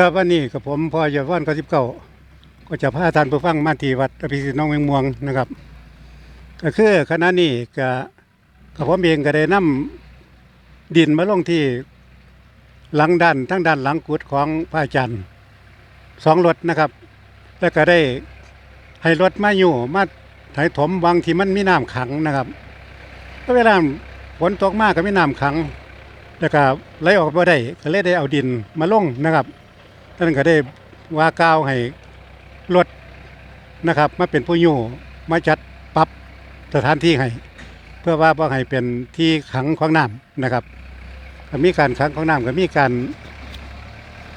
ครับวันนี้กับผมพอยอดว่านก็สิบเก้าก็จะพาท่านผู้ฟังมาที่วัดอภิสิทธิ์น้องเวียงม่วงนะครับ ก็คือคณะนี้ก็กับผมเองก็ได้นำดินมาลงที่หลังด้านทั้งด้านหลังกุดของพระอาจารย์สองรถนะครับ แล้วก็ได้ให้รถมาอยู่มาไถถมวังที่มันมีน้ำขังนะครับก็เวลาฝนตกมากก็มีน้ำขังแล้วก็ไหลออกบ่ได้ก็เลยได้เอาดินมาลงนะครับ ท่านก็ได้ว่ากล่าวให้รถนะครับมาเป็นผู้อยู่มาจัดปรับสถานที่ให้ เพื่อว่าบ่ให้เป็นที่ขังของน้ำนะครับก็มีการขังของน้ำก็มีการ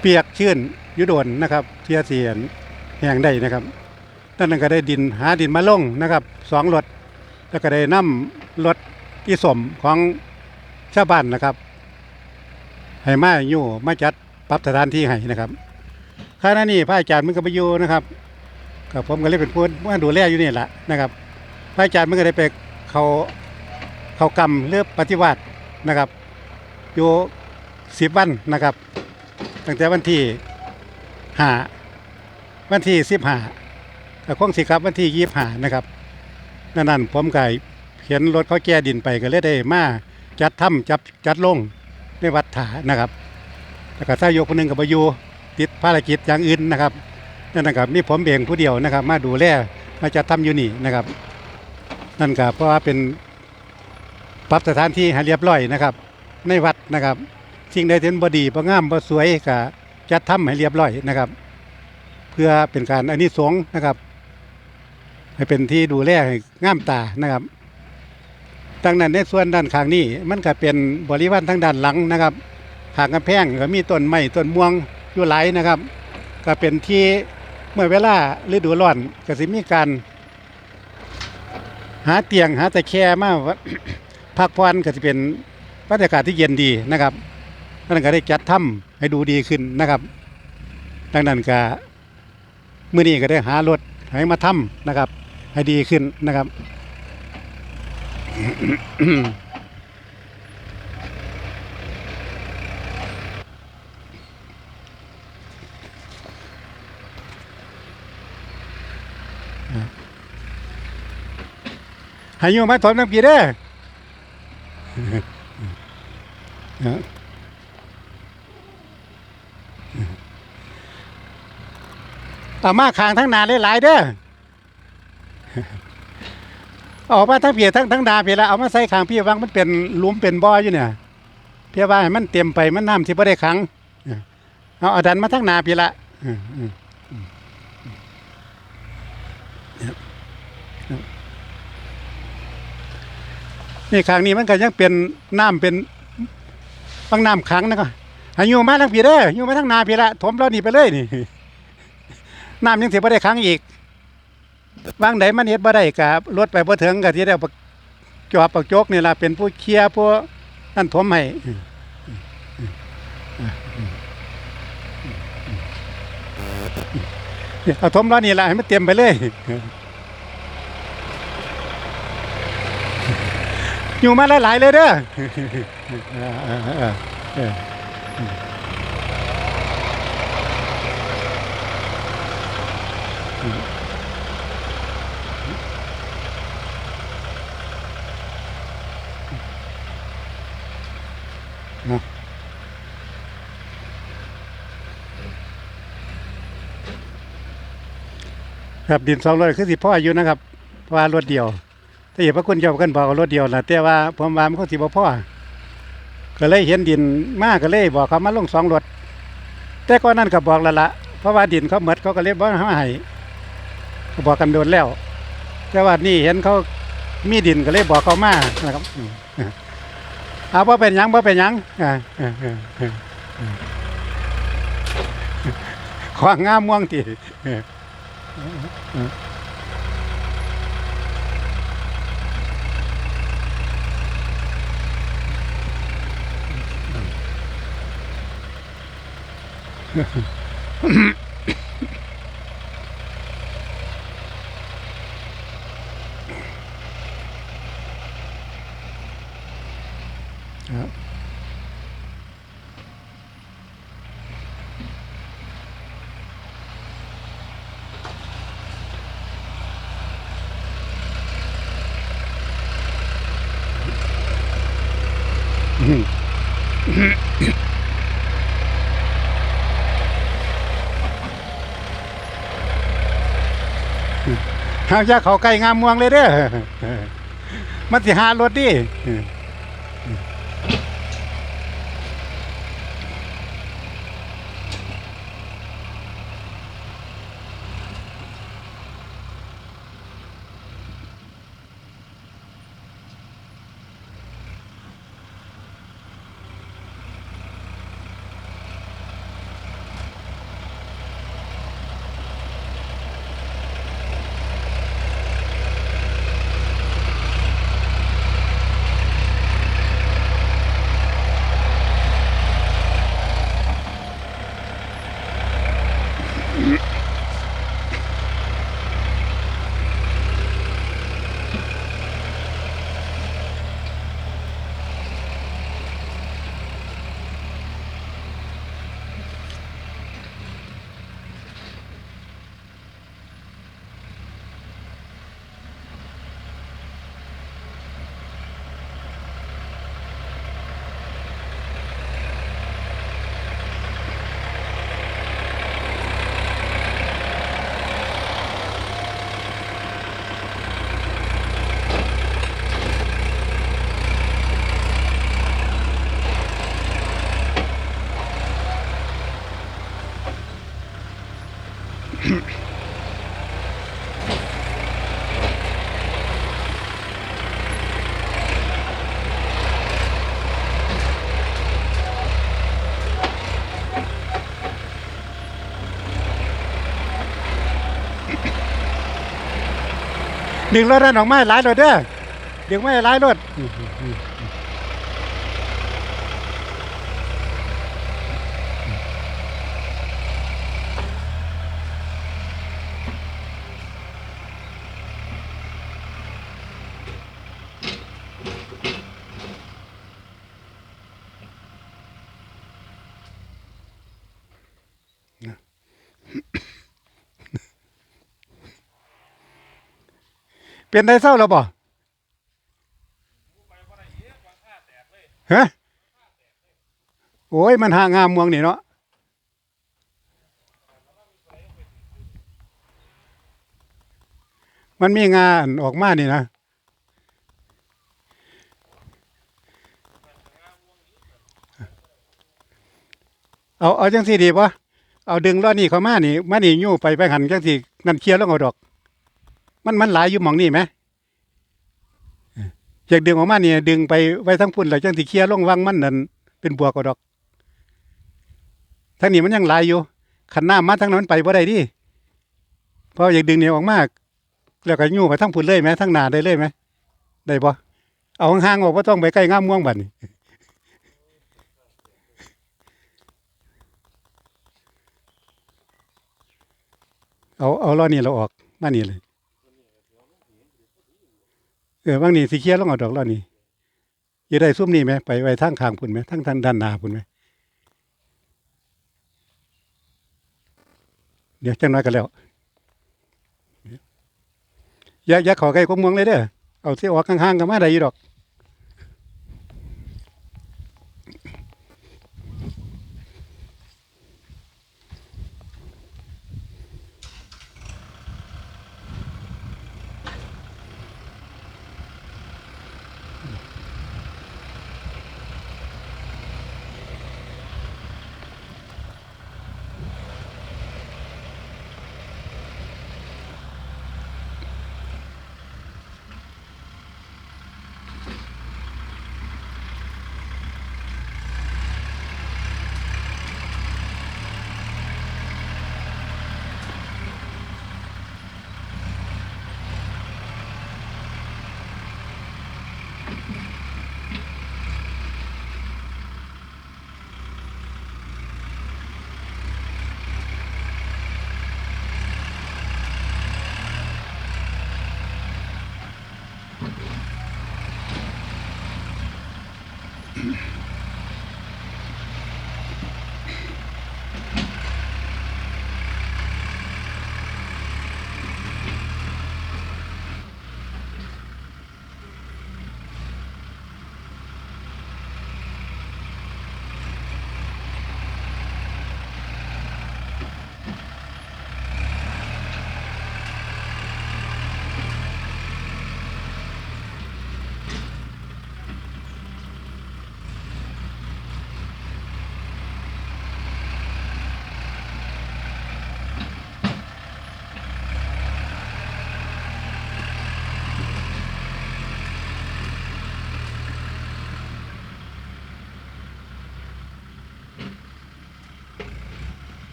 เปียกชื้นยุดนนะครับเทียเสียนแห่งใดนะครับนั่นก็ได้ดินหาดินมาลงนะครับสองรถแล้วก็ได้นำรถที่สมของชาวบ้านนะครับให้มาอยู่มาจัด ปรับสถานที่ให้นะครับขณะนี้พระอาจารย์มันก็ไปอยู่นะครับกับผมก็เลยเป็นผู้มาดูแลอยู่นี่แหละนะครับพระอาจารย์มันก็ได้ไปเขาเขากรรมเลือกปฏิวัตินะครับอยู่สิบวันนะครับ ตั้งแต่วันที่หาวันที่สิบห้าแต่คงสิครับวันที่ยี่ห้านะครับนั่นนั่นผมก็เห็นรถเขาแก้ดินไปก็เลยได้มาจัดถ้ำจับจัดลงในวัดถานะครับ แล้วก็ถ้าโยกคนหนึ่งกับประยูติดภารกิจอย่างอื่นนะครับนั่นนะครับนี่ผมเองผู้เดียวนะครับ มาดูแลมาจะทำอยู่นี่นะครับ นั่นก็เพราะว่าเป็นปรับสถานที่ให้เรียบร้อยนะครับ ในวัดนะครับสิ่งใดที่มันบดีบ่งามบ่สวยก็จัดทำให้เรียบร้อยนะครับ เพื่อเป็นการอันนี้สงส์นะครับให้เป็นที่ดูแลให้งามตานะครับดังนั้นในส่วนด้านข้างนี้มันก็เป็นบริวารทั้งด้านหลังนะครับ หางกำแพงก็มีต้นไม้ต้นม่วงอยู่หลายนะครับ ก็เป็นที่เมื่อเวลาฤดูร้อนก็สิมีการหาเตียงหาตะแคร่มาพักผ่อนก็จะเป็นบรรยากาศที่เย็นดีนะครับนั่นก็ได้จัดถ้ำให้ดูดีขึ้นนะครับ ดังนั้นก็มื้อนี้ก็ได้หารถให้มาทำนะครับ ให้ดีขึ้นนะครับ ห้อยู่มาถมน้ำกีเด้อเอามาขางทั้งนาหลายๆเด้อออกมาทั้งเพียทั้งทั้งนาเพียแล้วเอามาใส่ขางพี่วังมันเป็นลุมเป็นบ่ออยู่เนี่ยเพียว่าให้มันเต็มไปมันน้ำที่บ่ได้ขังเอาเอาดันมาทั้งนาเพียละอืม อืมอืมนี่ขางนี้มันก็ยังเป็นน้ำเป็นบางน้ำขังนะก็ให้อยู่มาทั้งพี่เด้ออยู่มาทั้งนาพี่ละถมเรานี่ไปเลยนี่น้ำยังเสิบ่ได้ขังอีกบางใดมันเฮ็ดบ่ได้ก็รถไปบ่ถึงก็สิได้ปักจอบปักโจกนี่ล่ะเป็นผู้เคลียร์ผู้นั่นถมให้ เอาทมร้อนี่ละให้มันเตรียมไปเลยอยู่มาหลายๆเลยเด้อเออเออเออเออ ครับดินสองร้อยคือสิพ่ออยู่นะครับว่ารถเดียวถ้าเห็นพระคุณเจ้ากันบอกว่ารถเดียวละแต่ว่าผมว่ามันคงสิบ่พอก็เลยเห็นดินมากก็เลยบอกเขามาลงสองรถแต่ก็นั่นก็บอกแล้วละเพราะว่าดินเขาหมดเขาก็เลยบอกให้บอกกันโดนแล้ว แต่ว่านี่เห็นเขามีดินก็เลยบอกเขามานะครับเอาบ่าเป็นยังบ่าเป็นยังอ่าอ่าอ่าอ่าอ่าขวางงามม่วงตี ครับ หาอย่าเขาใกล้งามม่วงเลยเด้อมันสิหารถดิ Mm-hmm. ดึงรถนั่นออกมาหลายรถเด้อดึงไม่หลายรถ เป็นได้เศร้าแล้วบ่ฮะโอ้ย มันหางามเมืองนี่เนาะมันมีงานออกมานี่นะเอาเอาจังสี่ดีปะเอาดึงล้อนี่เขามานี่มานี่ยู่ไปไปหันจังสี่นั่นเคลียร์แล้วเอาดอก มันมันหลายอยู่หมองนี่ไหมอยากดึงออกมาเนี่ย ดึงไปไว้ทั้งพุ่นแล้วจังสิเคลียร์ลงวังมันนั่นเป็นบวกเอาดอกทั้งนี้มันยังหลายอยู่ขันหน้ำมาทั้งนั้นไปบ่ได้ดิเพราะอยากดึงเนี่ยออกมากแล้วก็ยู่ไปทั้งพุ่นเลยไหมทั้งหนาได้เลยไหมได้ปะเอาห่างๆออกว่าต้องไปใกล้ง่ามม่วงบัดนี่เอาเอาล้อนี่เราออกมานี่เลย เออบางนี่สิเคียร์ลงเอาดอกแล้วนี่อย่ได้ซุ่มนี่ไหมไปไว้ทางทางพุ่นไหมทางทางด้านหน้าพุ่นไหมเดี๋ยวจังน้อยกันแล้วอย่าอย่าขอใกล้กวมเมืองเลยเด้อเอาเสียออกข้างๆกันมาได้อยู่ดอก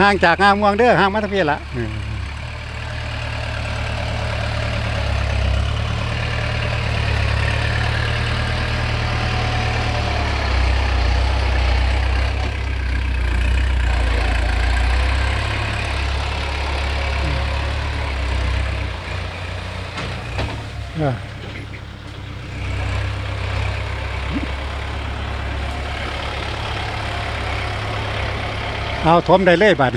ห่างจากงามม่วงเด้อห่างมาทางพี่ละ เอาถมได้เลยบัด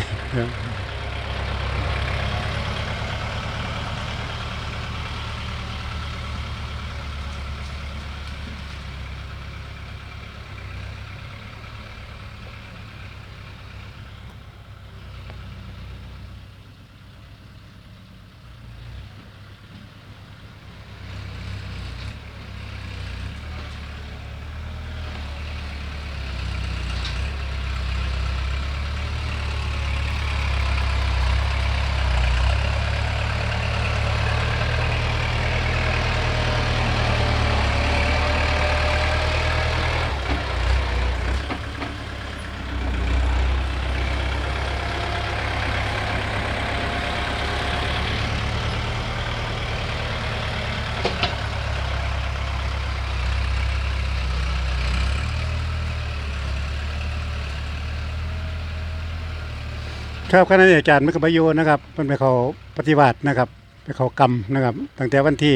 ครับคณะอาจารย์มันก็ประโยชน์นะครับมันไปเขาปฏิบัตินะครับ ไปเขากรรมนะครับ ตั้งแต่วันที่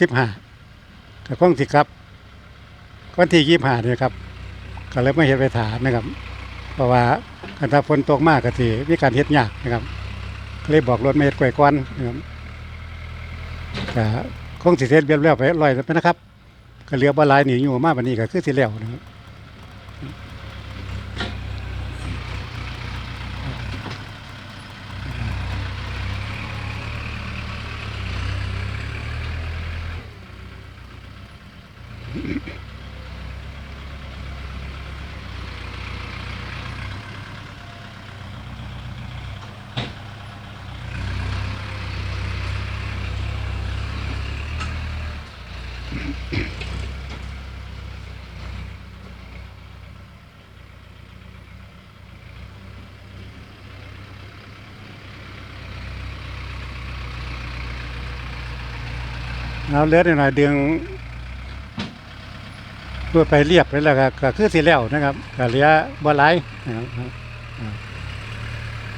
สิบห้าแต่ข้องสิครับ วันที่ยี่ห้าเนี่ยครับก็เลยไม่เห็นไปถามนะครับ เพราะว่าการถ้าฝนตกมากก็สิมีการเฮ็ดยากนะครับเลยบอกรถไม่เฮ็ดกล้วยก้อนนะครับก็คงสิเสร็จเรียบร้อยไปร้อยไปนะครับก็เหลือบ่หลายนี่อยู่มาบัดนี้ก็คือสิแล้วนะครับ เอาเลือดหน่อยๆดึง ด้วยไปเรียบไปแล้วก็คือสิแล้วนะครับก็เหลือบ่หลายนะครับ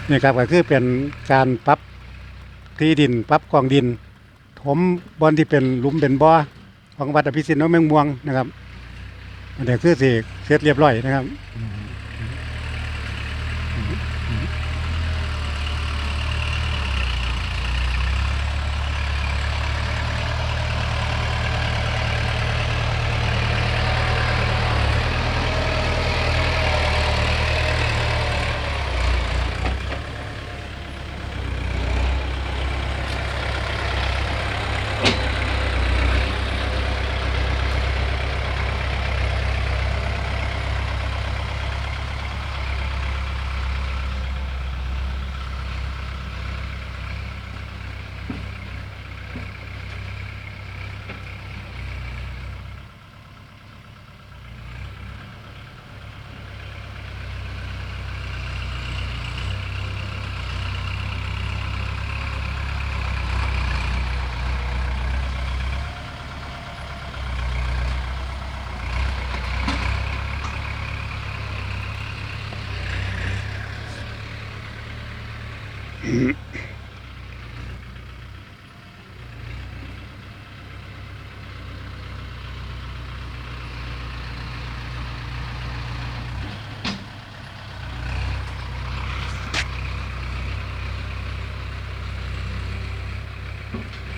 นี่ครับก็คือเป็นการปรับที่ดินปรับกองดิน ถมบอนที่เป็นหลุมเป็นบ่อของวัดอภิสิทธิ์น้องแมงม่วงนะครับอันนี้คือสิเสร็จเรียบร้อยนะครับ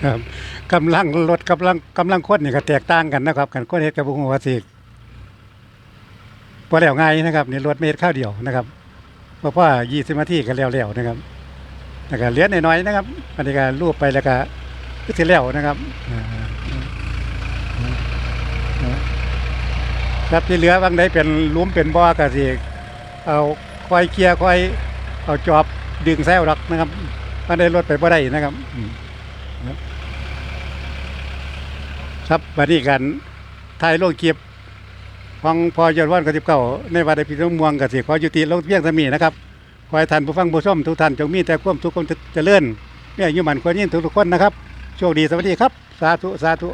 ครับกำลังรถกำลังกำลังคนนี่ก็แตกต่างกันนะครับกันคนเฮ็ดกับบุงวาสิบ่แล้วง่ายนะครับนี่รถไม่เฮ็ดข้าวเดียวนะครับเพราะว่า20นาทีก็แล้วแล้วนะครับแล้วก็เหลือน้อยๆนะครับอันนี้ก็รูปไปแล้วก็คือสิแล้วนะครับครับที่เหลือบางใดเป็นลุมเป็นบ่อก็สิเอาค่อยเคลียร์ค่อยเอาจอบดึงแซวดอกนะครับบางใดรถไปบ่ได้นะครับอืม ครับบัดนี้กันถ่ายโลกเก็บฟังพอยอดวันกับสิบเก้าในวัดอภิธรมม่วงกับสิขอยุติลงเพียงสมีนะครับขอให้ท่านผู้ฟังผู้ชมทุกท่านจงมีแต่ความสุขความเจริญมีอายุมันควรยืนทุกๆคนนะครับโชคดีสวัสดีครับ สาธุ สาธุ